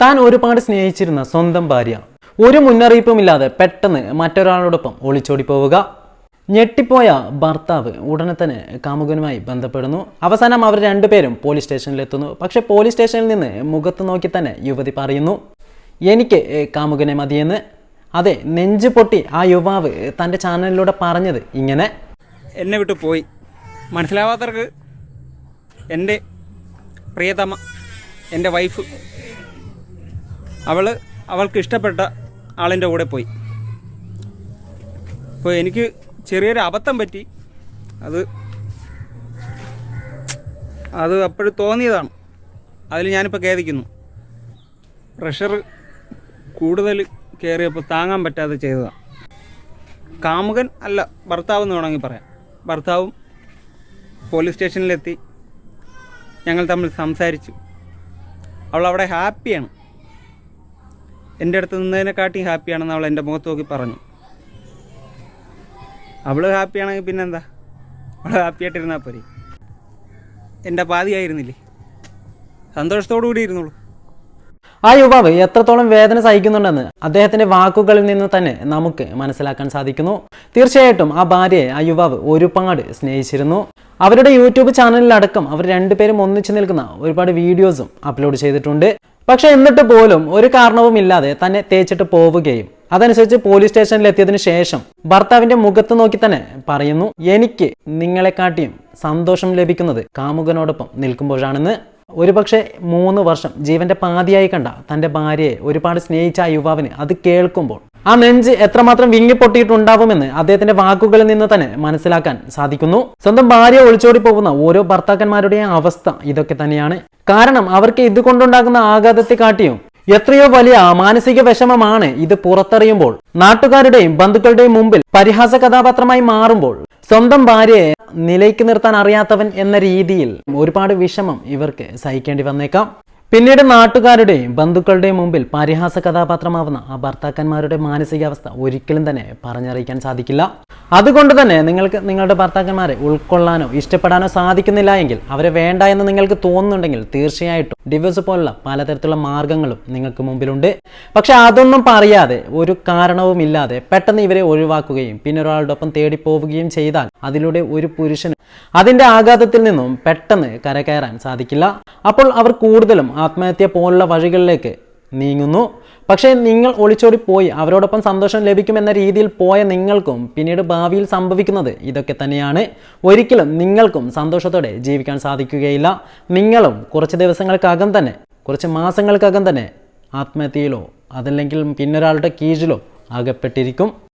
താൻ ഒരുപാട് സ്നേഹിച്ചിരുന്ന സ്വന്തം ഭാര്യ. ഒരു മുന്നറിയിപ്പുമില്ലാതെ പെട്ടെന്ന് മറ്റൊരാളോടൊപ്പം ഒളിച്ചോടി പോവുക. ഞെട്ടിപ്പോയ ഭർത്താവ് ഉടനെ തന്നെ കാമുകനുമായി ബന്ധപ്പെടുന്നു. അവസാനം അവർ രണ്ടുപേരും പോലീസ് സ്റ്റേഷനിലെത്തുന്നു. പക്ഷേ പോലീസ് സ്റ്റേഷനിൽ നിന്ന് മുഖത്ത് നോക്കി തന്നെ യുവതി പറയുന്നു എനിക്ക് കാമുകനെ മതിയെന്ന്. അതെ നെഞ്ചു പൊട്ടി ആ യുവാവ് തന്റെ ചാനലിലൂടെ പറഞ്ഞത് ഇങ്ങനെ. എന്നെ വിട്ടു പോയി. മനസ്സിലാവാത്തവർക്ക് എന്റെ പ്രിയതമ എന്റെ വൈഫ് അവൾ അവൾക്ക് ഇഷ്ടപ്പെട്ട ആളിന്റെ കൂടെ പോയി. അപ്പോൾ എനിക്ക് ചെറിയൊരു അബദ്ധം പറ്റി. അത് അത് അപ്പോഴും തോന്നിയതാണ്. അതിൽ ഞാനിപ്പോൾ ഖേദിക്കുന്നു. പ്രഷർ കൂടുതൽ കയറിയപ്പോൾ താങ്ങാൻ പറ്റാതെ ചെയ്തതാണ്. കാമുകൻ അല്ല ഭർത്താവ് എന്ന് വേണമെങ്കിൽ പറയാം. ഭർത്താവും പോലീസ് സ്റ്റേഷനിലെത്തി. ഞങ്ങൾ തമ്മിൽ സംസാരിച്ചു. അവൾ അവിടെ ഹാപ്പിയാണ്. എന്റെ അടുത്ത് നിന്നതിനെക്കാട്ടി ഹാപ്പിയാണെന്ന് അവൾ എന്റെ മുഖത്ത് നോക്കി പറഞ്ഞു. അവൾ ഹാപ്പിയാണെങ്കിൽ പിന്നെന്താ? അവൾ ഹാപ്പിയായിട്ടിരുന്നാൽ പോരെ. എന്റെ പാതിയായിരുന്നില്ലേ സന്തോഷത്തോടു കൂടി ഇരുന്നുള്ളൂ ആ യുവാവ് എത്രത്തോളം വേദന സഹിക്കുന്നുണ്ടെന്ന് അദ്ദേഹത്തിന്റെ വാക്കുകളിൽ നിന്ന് തന്നെ നമുക്ക് മനസ്സിലാക്കാൻ സാധിക്കുന്നു. തീർച്ചയായിട്ടും ആ ഭാര്യയെ ആ യുവാവ് ഒരുപാട് സ്നേഹിച്ചിരുന്നു. അവരുടെ യൂട്യൂബ് ചാനലിലടക്കം അവർ രണ്ടുപേരും ഒന്നിച്ചു നിൽക്കുന്ന ഒരുപാട് വീഡിയോസും അപ്ലോഡ് ചെയ്തിട്ടുണ്ട്. പക്ഷെ എന്നിട്ട് പോലും ഒരു കാരണവും ഇല്ലാതെ തന്നെ തേച്ചിട്ട് പോവുകയും അതനുസരിച്ച് പോലീസ് സ്റ്റേഷനിൽ എത്തിയതിനു ശേഷം ഭർത്താവിന്റെ മുഖത്ത് നോക്കി തന്നെ പറയുന്നു എനിക്ക് നിങ്ങളെക്കാട്ടിയും സന്തോഷം ലഭിക്കുന്നത് കാമുകനോടൊപ്പം നിൽക്കുമ്പോഴാണെന്ന്. ഒരുപക്ഷെ മൂന്ന് വർഷം ജീവന്റെ പാതിയായി കണ്ട തന്റെ ഭാര്യയെ ഒരുപാട് സ്നേഹിച്ച ആ യുവാവിന് അത് കേൾക്കുമ്പോൾ ആ നെഞ്ച് എത്രമാത്രം വിങ്ങി പൊട്ടിയിട്ടുണ്ടാവുമെന്ന് അദ്ദേഹത്തിന്റെ വാക്കുകളിൽ നിന്ന് തന്നെ മനസ്സിലാക്കാൻ സാധിക്കുന്നു. സ്വന്തം ഭാര്യ ഒളിച്ചോടി പോകുന്ന ഓരോ ഭർത്താക്കന്മാരുടെയും അവസ്ഥ ഇതൊക്കെ തന്നെയാണ്. കാരണം അവർക്ക് ഇതുകൊണ്ടുണ്ടാകുന്ന ആഘാതത്തെ കാട്ടിയും എത്രയോ വലിയ മാനസിക വിഷമമാണ് ഇത് പുറത്തറിയുമ്പോൾ. നാട്ടുകാരുടെയും ബന്ധുക്കളുടെയും മുമ്പിൽ പരിഹാസ കഥാപാത്രമായി മാറുമ്പോൾ സ്വന്തം ഭാര്യയെ നിലയ്ക്ക് നിർത്താൻ അറിയാത്തവൻ എന്ന രീതിയിൽ ഒരുപാട് വിഷമം ഇവർക്ക് സഹിക്കേണ്ടി വന്നേക്കാം. പിന്നീട് നാട്ടുകാരുടെയും ബന്ധുക്കളുടെയും മുമ്പിൽ പരിഹാസ കഥാപാത്രമാവുന്ന ആ ഭർത്താക്കന്മാരുടെ മാനസികാവസ്ഥ ഒരിക്കലും തന്നെ പറഞ്ഞറിയിക്കാൻ സാധിക്കില്ല. അതുകൊണ്ട് തന്നെ നിങ്ങൾക്ക് നിങ്ങളുടെ ഭർത്താക്കന്മാരെ ഉൾക്കൊള്ളാനോ ഇഷ്ടപ്പെടാനോ സാധിക്കുന്നില്ല എങ്കിൽ അവരെ വേണ്ട എന്ന് നിങ്ങൾക്ക് തോന്നുന്നുണ്ടെങ്കിൽ തീർച്ചയായിട്ടും ഡിവോഴ്സ് പോലുള്ള പലതരത്തിലുള്ള മാർഗങ്ങളും നിങ്ങൾക്ക് മുമ്പിലുണ്ട്. പക്ഷെ അതൊന്നും പറയാതെ ഒരു കാരണവും ഇല്ലാതെ പെട്ടെന്ന് ഇവരെ ഒഴിവാക്കുകയും പിന്നെ ഒരാളുടെ ഒപ്പം തേടി പോവുകയും ചെയ്താൽ അതിലൂടെ ഒരു പുരുഷന് അതിന്റെ ആഘാതത്തിൽ നിന്നും പെട്ടെന്ന് കരകയറാൻ സാധിക്കില്ല. അപ്പോൾ അവർ കൂടുതലും ആത്മഹത്യ പോലുള്ള വഴികളിലേക്ക് നീങ്ങുന്നു. പക്ഷേ നിങ്ങൾ ഒളിച്ചോടി പോയി അവരോടൊപ്പം സന്തോഷം ലഭിക്കുമെന്ന രീതിയിൽ പോയ നിങ്ങൾക്കും പിന്നീട് ഭാവിയിൽ സംഭവിക്കുന്നത് ഇതൊക്കെ തന്നെയാണ്. ഒരിക്കലും നിങ്ങൾക്കും സന്തോഷത്തോടെ ജീവിക്കാൻ സാധിക്കുകയില്ല. നിങ്ങളും കുറച്ച് ദിവസങ്ങൾക്കകം തന്നെ കുറച്ച് മാസങ്ങൾക്കകം തന്നെ ആത്മഹത്യയിലോ അതല്ലെങ്കിൽ പിന്നൊരാളുടെ കീഴിലോ അകപ്പെട്ടിരിക്കും.